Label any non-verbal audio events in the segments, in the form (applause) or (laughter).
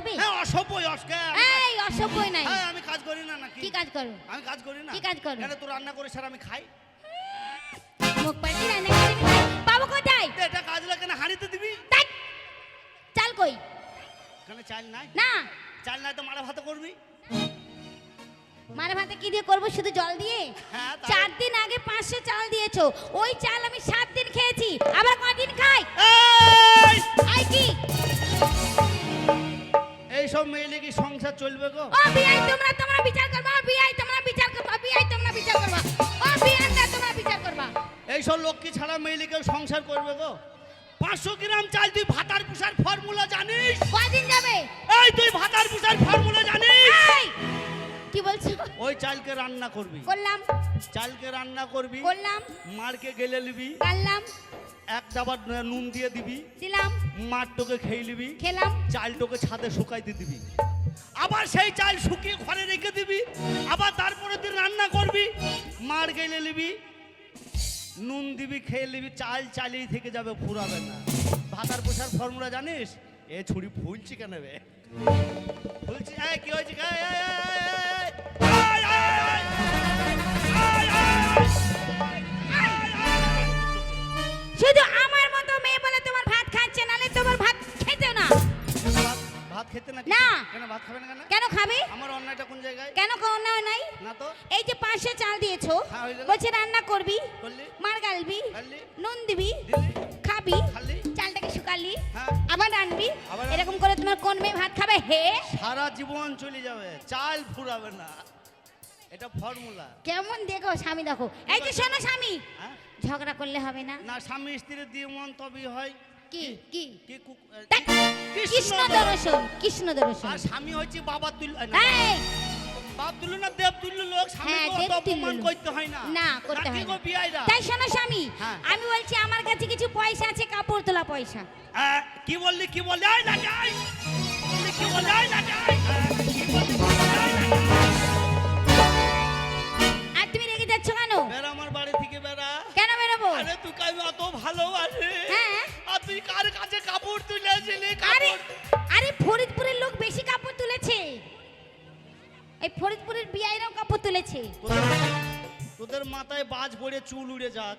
হবে হ্যাঁ অসভ্য অসকে এই অসভ্যই নাই। হ্যাঁ আমি কাজ করি না নাকি? কি কাজ করো আমি কাজ করি না? কি কাজ করো? কেন তুই রান্না করে স্যার আমি খাই। মুখ পাল্টি রান্না করে দিবি খাই। বাবু কোথায়? এটা কাজ লাগে না হাঁড়িতে দিবি? তাই চাল কই? কেন চাল নাই? না। চাল নাই তো মারা ভাত করবি? মারা ভাতে কি দিয়ে করব শুধু জল দিয়ে? হ্যাঁ চার দিন আগে পাঁচশো চাল দিয়েছ। ওই চাল আমি সাত দিন খেয়েছি। আবার কদিন খাই? এই! আই কি? এইসব মেয়েলে কি সংসার চলবে গো? ও বিআই তোমরা তোমরা বিচার করবা। বিআই তোমরা বিচার করবা। বিআই তোমরা বিচার করবা। ও বিআই তোমরা বিচার করবা। এইসব লক্ষ্মী ছাড়া মেয়েলে কেউ সংসার করবে গো? পাঁচশো গ্রাম চাল তুই ভাতার পুষার ফর্মুলা জানিস? কদিন যাবে? এই তুই ভাতার পুষার ফর্মুলা জানিস? এই! কি বলছো? ওই চালকে রান্না করবি। করলাম। চালকে রান্না করবি। করলাম। মারকে গেলে নিবি। কাললাম। এক ডাবার নুন দিয়ে দিবি দিলাম। মারটোকে খেয়ে নিবি খেলাম। চালটোকে ছাদে শুকাইতে দিবি। আবার সেই চাল শুকিয়ে ঘরে রেখে দিবি আবার তারপরে তুই রান্না করবি মার গেলে নিবি নুন দিবি খেয়ে নিবি চাল চালিয়ে থেকে যাবে ফুরাবে না। ভাতার পোষার ফর্মুলা জানিস? এ ছুরি ফুলছি কেন ফুলছি কি হয়েছে? এই যে পাঁচশো চাল দিয়েছ হ্যাঁ, বলছে রান্না করবি মার গালবি। নুন দিবি খাবি চালটাকে শুকালি হ্যাঁ। আবার রানবি এরকম করে তোমার কোন মেয়ে ভাত খাবে? হে। সারা জীবন চলে যাবে চাল ফুরাবে না। এটা ফর্মুলা। কেমন দেখো স্বামী দেখো। এই যে শোনো স্বামী হ্যাঁ? ঝগড়া করলে হবে না। না স্বামী স্ত্রীর দিয়ে মন তবেই হয়। কি? কি? কি? কৃষ্ণ দর্শন। কৃষ্ণ দর্শন। আর স্বামী হচ্ছে বাবা তুল না, এই! বাপ তুল্য না দেব তুল্য লোক স্বামী হ্যাঁ, অপমান করতে হয় না। না করতে না। তাই শোনো স্বামী। আমি বলছি আমার কাছে কিছু পয়সা আছে কাপড় তোলা পয়সা। হ্যাঁ, কি বললি কি বললি? আয় না যাই কি বললি আয় না যাই তোদের- মাথায় বাজ পড়ে চুল উড়ে যাক।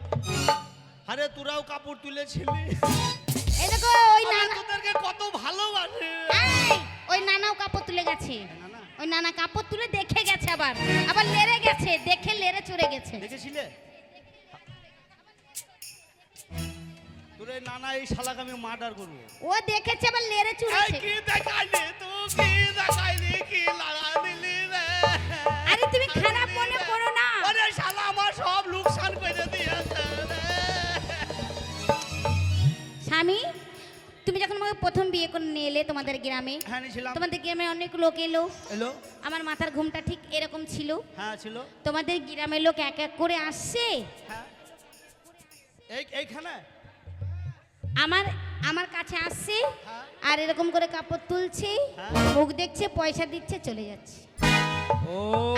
আরে তোরাও কাপড় তুলেছিলি এই দেখো ওই নানা তোদেরকে কত ভালোবাসি। ওই নানাও কাপড় তুলে গেছে। ওই নানা কাপড় তুলে দেখে গেছে আবার। আবার লেরে গেছে দেখে লেরে চড়ে গেছে। দেখেছিলে? তোর এই নানা এই শালাকে আমি মার্ডার করব। ও দেখেছে আবার লেরে চড়েছে। কি দেখাইলি তুই? কি দেখাইলি? কি লাগা দিলি রে আরে তুমি খারাপ মনে করো না। আরে শালা আমার সব লোকসান করে দিয়েছে। স্বামী তুমি যখন আমাকে প্রথম বিয়ে করে নিয়ে এলে তোমাদের গ্রামে হ্যাঁ নিয়েছিলাম তোমাদের গ্রামে অনেক লোক এলো। এলো? আমার মাথার ঘুমটা ঠিক এরকম ছিল। হ্যাঁ ছিল। তোমাদের গ্রামের লোক এক এক করে আসছে। হ্যাঁ। এই এইখানে? আমার আমার কাছে আসছে হ্যাঁ। আর এরকম করে কাপড় তুলছে। মুখ দেখছে পয়সা দিচ্ছে চলে যাচ্ছে।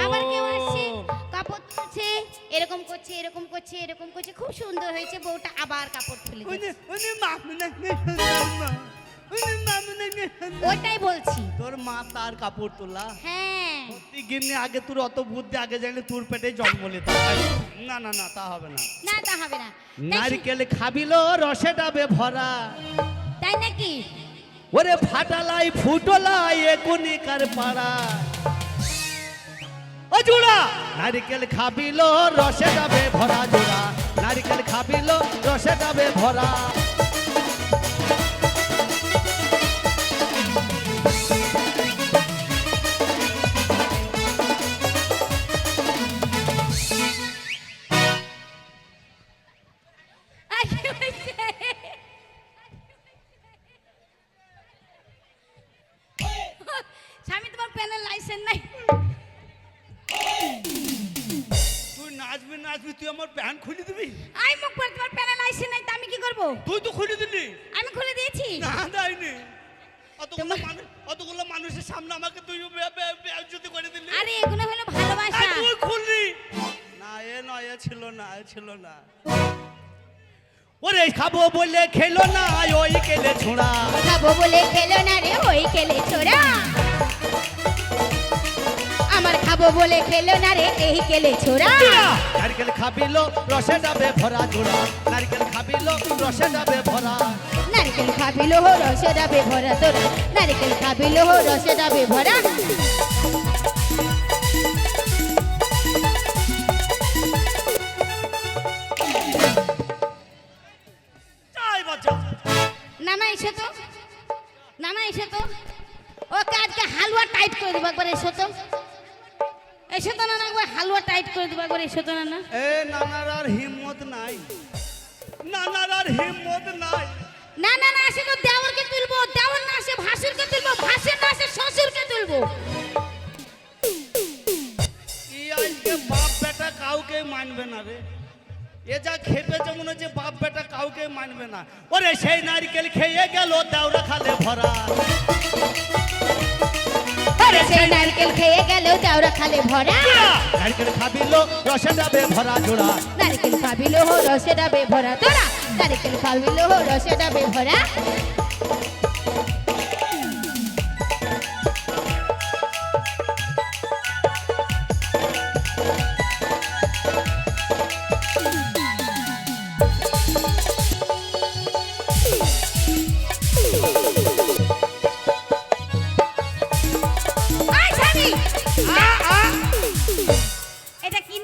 আবার কেউ আসছে? কাপড় তুলছে এরকম করছে এরকম করছে এরকম করছে। খুব সুন্দর হয়েছে বউটা আবার কাপড় তুলে ওটাই বলছি। তোর মা তার কাপড় তোলা। হ্যাঁ। সত্যি গিন্নি আগে তোর অত বুদ্ধি আগে তোর পেটে জন্ম নিতে না না না তা হবে না। না তা হবে না। নারকেল খাবিল রসে ডাবে ভরা। তাই নাকি? ওরে ফাটালাই ফুটলাই একুনিকার পাড়া? ও জোড়া নারিকেল খাবিল, রসে যাবে ভরা জোড়া। নারিকেল খাবিল, রসে যাবে ভরা? স্বামী, তোমার প্যানের লাইসেন্স নাই? নাচবি নাচবি তুই আমার প্যান্ট খুলে দিবি? আই মুখ পরে তোমার নাই আমি কি করব? তুই তো খুলে দিলি। আমি খুলে দিয়েছি। না দেয়নি। অতগুলো মানুষ অতগুলো মানুষের সামনে আমাকে তুই বেজ্জতি করে দিলি। আরে এগুলো হলো ভালোবাসা। তুই খুললি। না এ নয় এ ছিল না এ ছিল না। ওরে খাব বলে খেলো না ওই কেলে ছোঁড়া। খাব বলে খেলো না রে ওই খেলে ছোড়া। খাব বলে খেলো না রে এই খেলে ছোড়া। নারকেল খাবিল রসে ডাবে ভরা জোড়া নারকেল খাবিল রসে ডাবে ভরা। নারকেল খাবিল রসে ডাবে ভরা তোরা। নারকেল খাবিল রসে ডাবে ভরা। নানা এসে তো। নানা এসে তো। ওকে আজকে হালুয়া টাইট করে দেবো একবার এসো তো। এসো তো নানা একবার হালুয়া টাইট করে দেবো একবার এসো তো নানা এ নানার আর হিম্মত নাই। নানার আর হিম্মত নাই। না না না আসে তো দেওরকে তুলবো দেওর না আসে ভাসুরকে তুলবো ভাসুর না আসে শ্বশুরকে তুলবো। ই আজকে বাপ বেটা কাউকে মানবে না রে। এ যা খেপেছে মনে হচ্ছে বাপ বেটা কাউকে মানবে না। ওরে সেই নারকেল খেয়ে গেল দেওরা খালে ভরা। সেই নারকেল খেয়ে গেল দেওরা খালে ভরা। নারকেল খাবিল রসে ডাবে ভরা জোড়া। নারকেল খাবিল হো রসে ডাবে ভরা তোরা নারকেল খাবিল হো রসে ডাবে ভরা।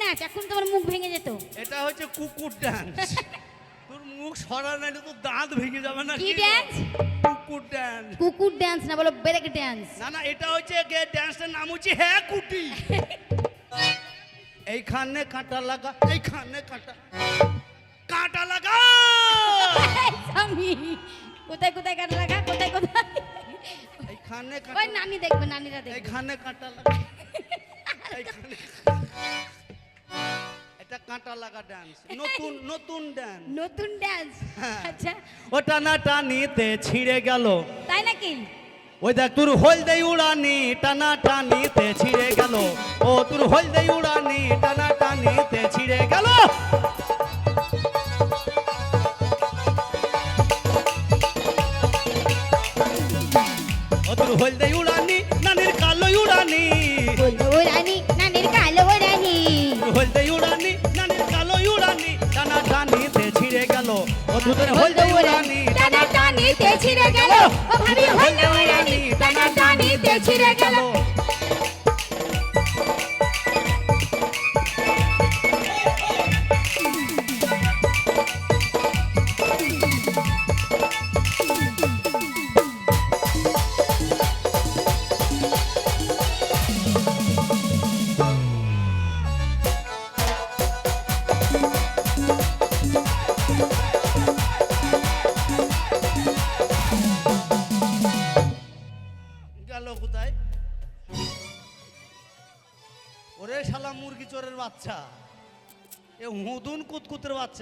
নাচ এখন তোমার মুখ ভেঙে যেত। এটা হচ্ছে কুকুর ডান্স (laughs) তোর মুখ সরা নাই তো দাঁত ভেঙে যাবে না কি dance? কুকুর ডান্স কুকুর ড্যান্স না বলো ব্রেক ড্যান্স না না এটা হচ্ছে গে ডান্সের নাম হচ্ছে হ্যাঁ কুটি। (laughs) এইখানে কাঁটা লাগা এইখানে কাঁটা। কাঁটা লাগা! (laughs) স্বামী কোথায় কোথায় কাটা লাগা কোথায় কোথায়? এইখানে ওই কাঁটা নানি দেখবে নানিরা দেখবে। এইখানে কাঁটা লাগা। এইখানে এটা কাঁটা লাগা ডান্স নতুন নতুন ডান্স নতুন ড্যান্স। আচ্ছা ও টানা টানিতে ছিঁড়ে গেল। তাই নাকি? ওই দেখ তোর হলদে উড়ানি টানা টানিতে ছিঁড়ে গেল। ও তোর হলদে উড়ানি টানা টানিতে ছিঁড়ে গেল। ও তোর হলদে উড়ানি নানির কালো উড়ানি। রানী নানির কালো রানী হলদে উড়ানি ও তোদের হলদে উড়ানি টানা টানিতে ছিড়ে গেল। ও ভাবি হলদে রানী টানা টানিতে ছিঁড়ে গেল। বাচ্চা। এ হুদুন কুতকুতের বাচ্চা।